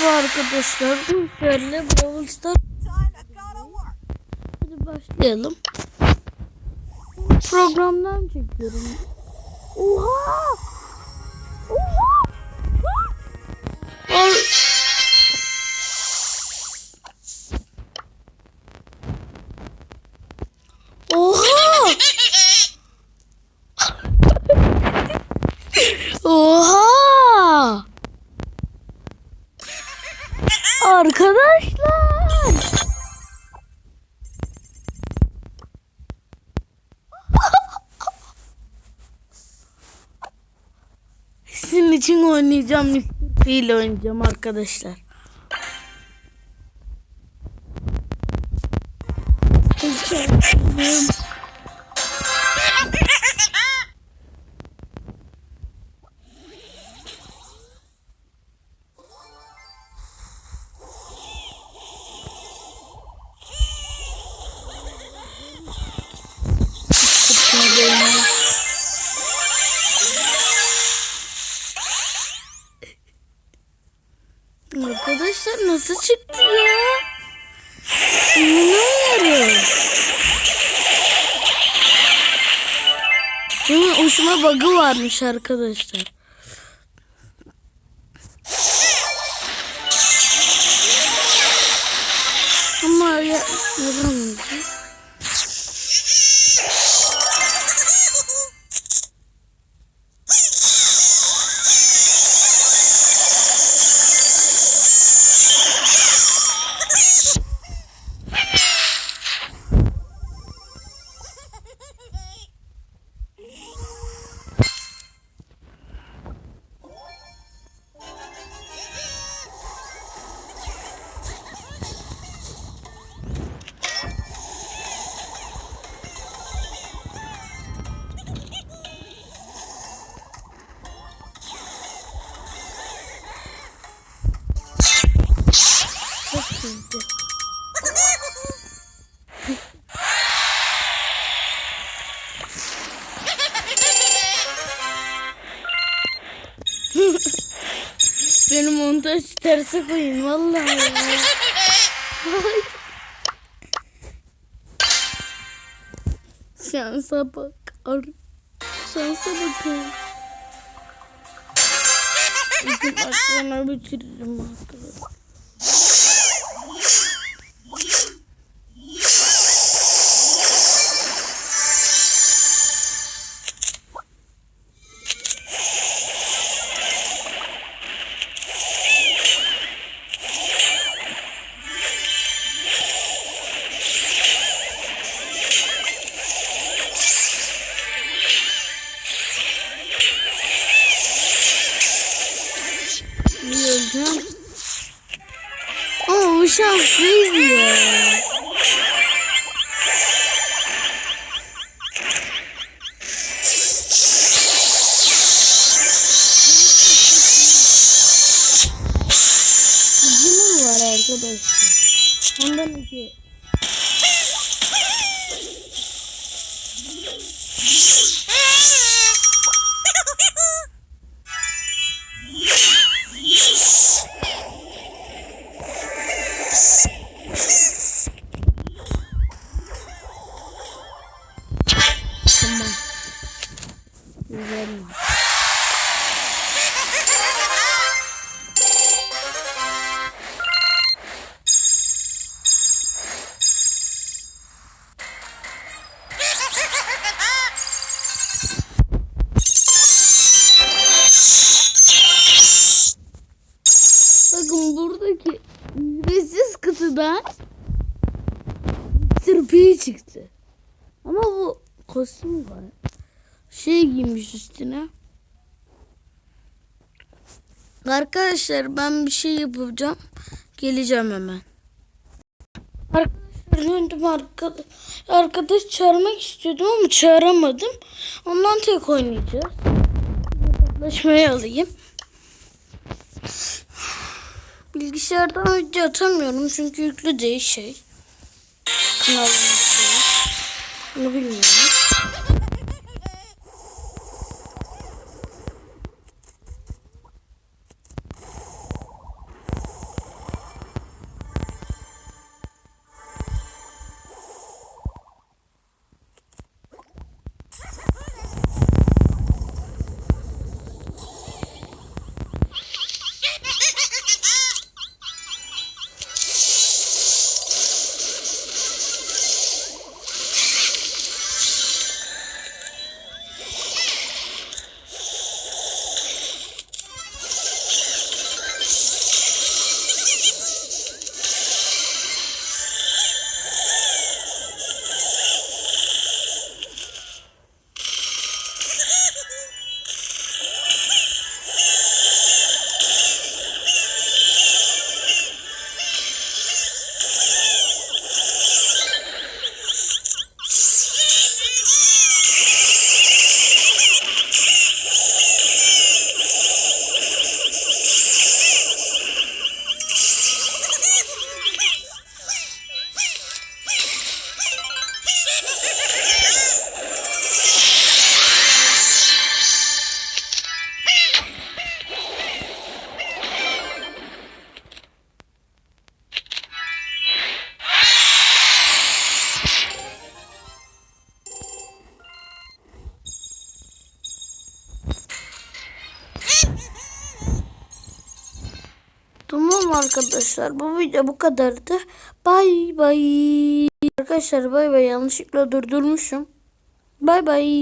Merhaba arkadaşlar. Ülker'le Brawl Stars. Hadi başlayalım. Programdan çekiyorum. Oha! Oha! Or Oha! Oha! Arkadaşlar! Sizin için oynayacağım. Mr. P ile oynayacağım arkadaşlar. Arkadaşlar nasıl çıktı ya? İnanamıyorum. Benim uçma bug'ı varmış arkadaşlar. Ama ya, yapamayacağım. Güldü. Benim montaj tersi koyun vallahi. Şansa bak. Şansa bakın. Bizim aklına bitiririm arkadaşlar. Şanslıydı ya. Bizim var arkadaşlar. Ondan iki. Çıktı. Ama bu kostüm var. Şey giymiş üstüne. Arkadaşlar ben bir şey yapacağım. Geleceğim hemen. Arkadaşlar döndüm arkadaş, arkadaş çağırmak istiyordum ama çağıramadım. Ondan tek oynayacağız. Hesaplaşmayı alayım. Bilgisayardan video atamıyorum çünkü yüklü değil şey. Kanalın 我给你。Tamam arkadaşlar bu video bu kadardı. Bay bay. Arkadaşlar bay bay yanlışlıkla durdurmuşum. Bay bay.